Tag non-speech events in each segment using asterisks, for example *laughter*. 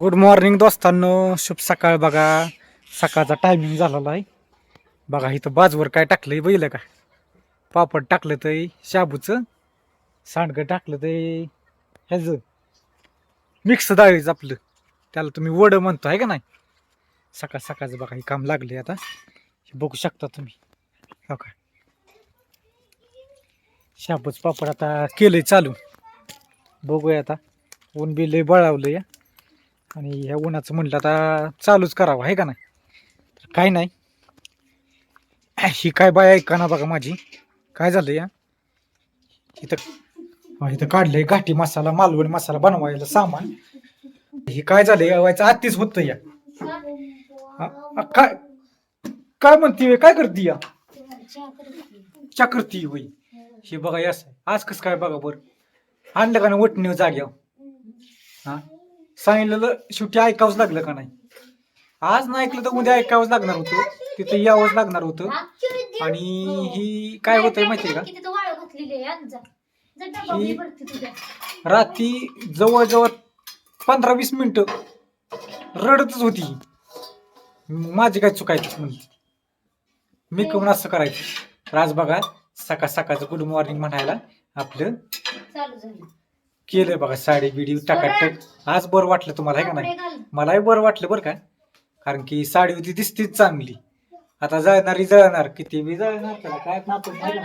Good morning दोस्तांनो. शुभ सकाळ बघा. सकाळचा टायमिंग झालेला आहे. बघा इथं बाजूवर काय टाकलंय बैल का? पापड टाकलं ते शाबूचं. सांडगं टाकलं ते ह्याचं. मिक्स डाळीचं आपलं. त्याला तुम्ही वड म्हणतो आहे का नाही? सकाळ सकाळचं बघा हे काम लागले आता. हे बघू शकता तुम्ही. हो का? शाबूच पापड आता केलंय चालू. बघूया आता. ऊन बी लय बळावलं या आणि ह्या उन्हाचं म्हणलं आता चालूच करावं आहे का नाही? तर काय नाही. ही काय बाय ऐका ना बघा माझी? काय झालं या? इथं इथं काढलंय घाटी मसाला मालवणी मसाला बनवायला सामान. हे काय झालंय व्हायचं आत्तीच होत या. हा, काय काय म्हणते काय करते या? चा करती होई हे बघा यास असं आज कसं काय बघा बरं? आणलं का ना वटणी जाग्यावर? हा? सांगितलेलं शेवटी ऐकावंच लागलं का नाही? आज नाही ऐकलं तर उद्या ऐकावंच लागणार होतं. तिथं यावंच लागणार होतं. आणि ही काय होतंय माहितीये का? ही- रात्री जवळजवळ पंधरा वीस मिनिटं रडतच होती. माझी काय चुकायची म्हणली मी कमून असं करायचं. तर आज बघा सकाळ सकाळचं गुड मॉर्निंग म्हणायला आपलं केलंय बघा साडी बिडी टाकाटक आज बरं वाटलं तुम्हाला आहे का नाही? मलाही बरं वाटलं बरं का? कारण की साडी होती दिसतीच चांगली. आता जळणारी जळणार किती बी जळणार त्याला काय नापून नाही.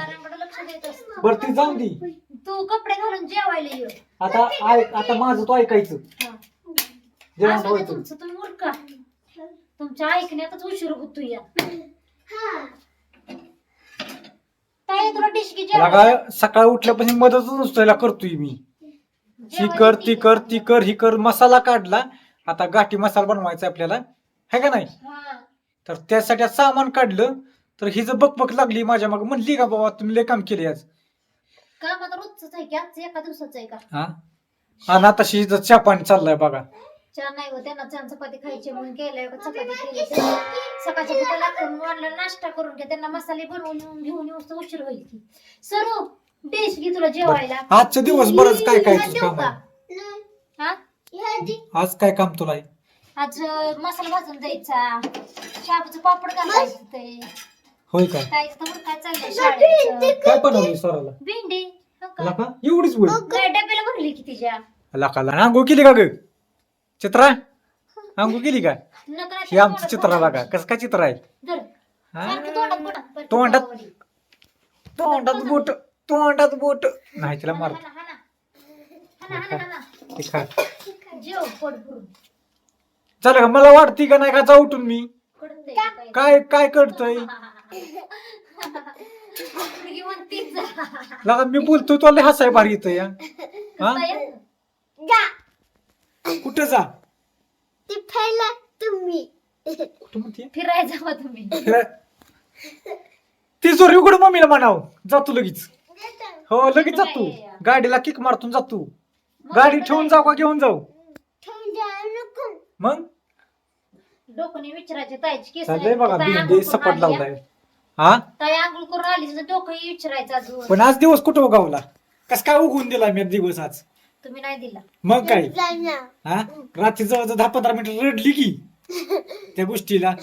बरं ती जाऊन दे. तू कपडे घालून जेवायला ये. आता ऐक आता माझं तो ऐकायचं. हा. जेवण असू दे व्हायचं तुमचं तुम्ही उरका तुमच्या ऐकण्यातच उशीर होतो या. ताई तुला डिशकी त्याला काय सकाळी उठल्यापासून मदतच नसतो याला करतोय मी. ही कर ती कर ती कर ही कर मसाला काढला. आता गाठी मसाला बनवायचा आपल्याला. है का नाही? तर त्यासाठी आज सामान काढलं. तर हिचं बकबक लागली माझ्या मग म्हणली का बाबा तुम्ही लय काम केले आज? काम आता रोजच आहे की आजचं एका दिवसाचं आहे का? हा? आणि आता हिचं चहा पाणी चाललंय बघा. चहा नाही हो त्यांना छान चपाती खायची म्हणून केलंय का चपाती केली सकाळच्या भूका लागतं म्हणलं नाश्ता करून घ्या त्यांना मसाले बनवून घेऊन येऊन उशीर होईल की. सरू डिश घे तुला जेवायला? आजच्या दिवस बरंच काय काय तुझं काम? आहे? हा? आज काय काम तुला आहे? आज अं, मसाला भाजून द्यायचा. शाबूचं पापड घालायचं ते होय काय काय तर मग काय चाललंय शाळेचं? काय बनवली स्वराला? भेंडी हो का? एवढीच काय डब्याला भरली की तिच्या? का आंघोळ केली का ग? चित्रा आंघोळ केली का? नकरा हे आमचं चित्र बघा कसं काय चित्र आहे. हा? तोंडात. तोंडात बोट तोंडात बोट. नाही तिला मार. ते खा. भरून चला का मला वाटती का नाही का जाऊ उठून मी? काय? काय काय करतोय. लगा मी बोलतो तुला लय हसाय भारी येतं या हा? काय? कुठं जा? ती फैला तुम्ही. कुठं म्हणते? फिरायला जावा तुम्ही. ती जोर उघड मम्मीला म्हणाव. जातो लगेच. हो लगेच जातो. गाडीला किक मारतून जातो. गाडी ठेवून जाऊ का घेऊन जाऊ? ठेवून जाऊ नको. मग? डोकं विचारायचे ताईची केस चाललंय बघा भेंडी सपाट लावलाय. हा? ताई आंघोळ करून आली तुझं डोकं विचारायचं अजून. पण आज दिवस कुठं उगावला कस काय उगवून दिला मी दिवस आज? तुम्ही नाही दिला. मग काय? हा? रात्री जवळ दहा पंधरा मिनिट रडली की त्या गोष्टीला.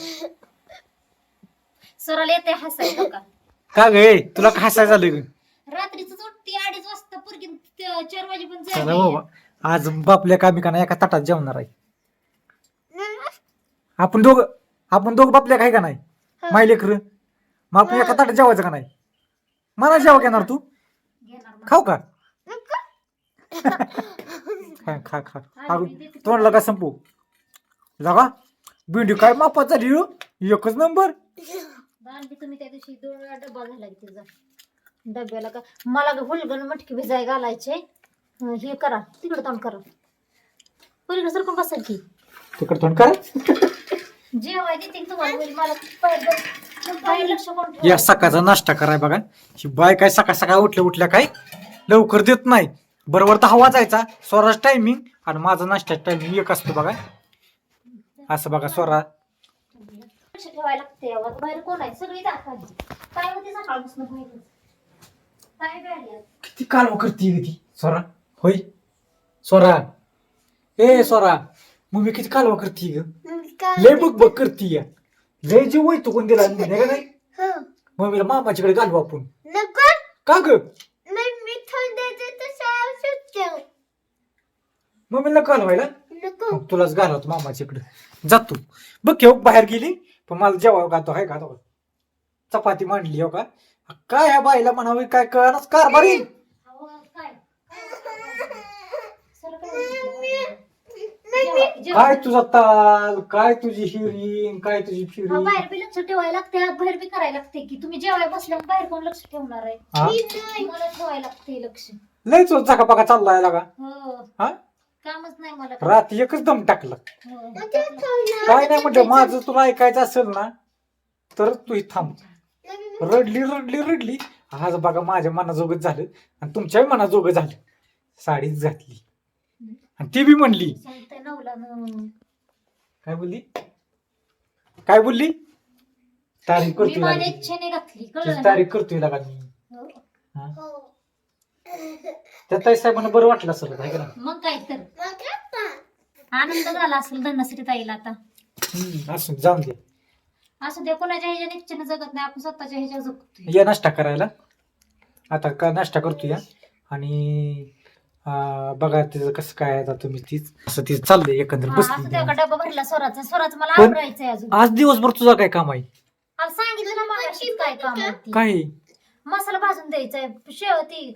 सराला येते हसायचं का का गे तुला का हसाय झालं ग? रात्रीच वाजता पोरगी त- चार वाजेपर्यंत चला जागी बाबा. आज बापल्या का एका ताटात जेवणार आहे. आपण दोघ आपण दोघ बापल्या काय का नाही? माय लेकर मग आपण एका ताटात जेवायचं का नाही? मला जेवा घेणार तू. घेणार मग. खाऊ का? खा खा खा. तोंडला का संपू. लगा. भेंडी काय मापात झाली हो? एकच नंबर. तुम्ही त्या दिवशी दोन वेळा डब्बा झाला की तिचा. डब्याला का? मला हुलगण मटकी भिजाय घालायचे. हे करा तिकडे तोंड करा. पलीकडे सरकून बसाल की. तिकड तोंड काय? जेवाय देते तुम्हाला मला लक्ष कोण या? सकाळचा नाश्ता कराय बघा. ही बाय काय सकाळ सकाळ उठल्या उठल्या काय? लवकर देत नाही. बरोबर दहा वाजायचा स्वराज टायमिंग आणि माझा नाश्त्याचा टायमिंग एक असतो बघा. असं बघा स्वरा. लक्ष ठेवायला लागते आवाज. बाहेर कोण आहे? सगळी दाखवली काय होते सकाळपासून किती कालवा करते ती? स्वरा होय? स्वरा ए स्वरा मम्मी किती कालवा करते ग? लय बघ बघ करते या. लय जीव वैतो कोण दिला *laughs* नाही का नाही हो. मम्मीला मामाच्याकडे घालू आपण. नको. का ग? मी मम्मीला घालवायला. नको. मग तुलाच घालवतो मामाच्याकडे. जातो बघ हो बाहेर गेली. पण मला जेव्हा गातो आहे का? तो चपाती मांडली हो का? काय ह्या बाईला म्हणावी? काय कळणार कारभारी अहो, काय? तुझा ताल? काय तुझी हिरीन काय तुझी हा, फिरी बाहेर बी लक्ष ठेवायला लागते बाहेर बी करायला लागते की. तुम्ही जेवाय बसल्यावर बाहेर कोण लक्ष ठेवणार आहे? हा? मला ठेवायला लागते लक्ष. लय तो चकापका चाललाय लागा. हो. हा? कामच नाही मला. रात्री एकच दम टाकला. हो. काय नाही म्हणजे माझं तुला ऐकायचं असेल ना तर तू इथं थांब. रडली रडली रडली. आज बघा माझ्या मनाजोगत झालं. आणि तुमच्याही मनाजोगं झालं. साडीच घातली. आणि ती बी म्हणली. सांगते नवला न. काय बोलली? काय बोलली? तारीख मी करतोय माझ्या लागा. इच्छेने घातली तिची कळलं ना? तारीख करतोय लागा मी हो. हा? त्या ताई साहेबांना बरं वाटलं असेल आहे का नाही? मग काय तर. आनंद झाला असेल धनश्री ताईला आता. हम्म, असं जाऊन दे. असं दे कोणाच्या ह्याच्या इच्छेने जगत नाही आपण स्वतःच्या ह्याच्या जगतोय. या नाश्ता करायला. आता का नाश्ता करतो या. आणि बघा तिचं कसं काय आता तुम्ही तीच असं तिचं चाललंय एकंदर असं बसली त्या का डबा भरला स्वराचा स्वराचं मला पण- आवडायचंय अजून. आज दिवसभर तुझा काय काम आहे? मला सांगितलं ना मला काय काम आहे ते. काय? आहे? मसाला भाजून द्यायचाय शेव ती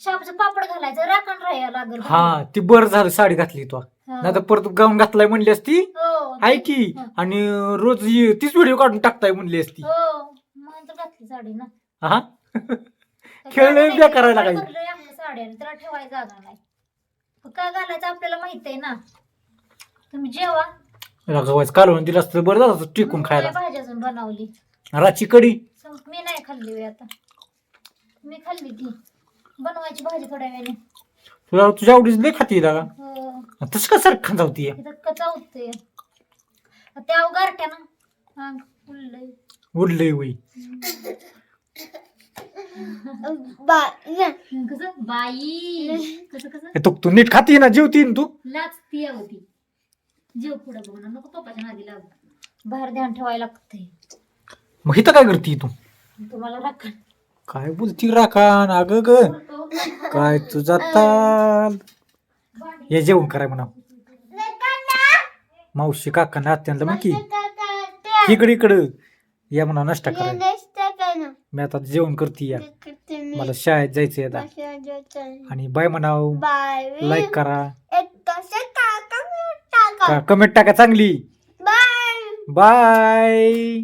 शाबूचं पापड घालायचं राखण राहायला लागल. हा ती बरं झालं साडी घातली तू. नाही तर परत गाऊन घातलाय म्हणली असती. हो आहे की. हा. आणि रोज तीच व्हिडिओ काढून टाकताय म्हणली असती. हो म्हणून तर घातली साडी ना. हा? तर खेळ आहे काय. भरलंय आपल्या साड्या त्याला ठेवायला जागा नाही. पण काय घालायचं आपल्याला माहीत आहे ना. तुम्ही जेवा. रगवायचं कालवून दिलं असतं बरं झालं असतं टिकून खायला. काय भाजी अजून बनवली. राची कडी सं- मी नाही खाल्ली होय आता. मी खाल्ली ती. बनवायची भाजी थोड्या वेळाने. तुला तुझ्या आवडीच लय खाती लागा हो. तसं का सारखं कचा होते त्या गारट्यानं हा फुललंय उडलंय वय. कसं? बाई. कसं कसं? तो तू नीट खाती ना जेवती ना तू. लाचती होती जेव पुढं बघ ना नको पप्पाच्या नादी लाग बाहेर ध्यान ठेवायला लागतंय. मग इथं काय करते तू? तुम्हाला राखण. काय बोलती राखान अग ग. काय तुझा ताल ये जेवण कराय म्हणा. मावशी काका नात्यांना मग की इकडे इकडं. या म्हणा नाश्ता कराय. मी आता जेवण करते या. मला शाळेत जायचंय आता. आणि बाय म्हणाव. लाईक करा. कमेंट टाका चांगली. बाय.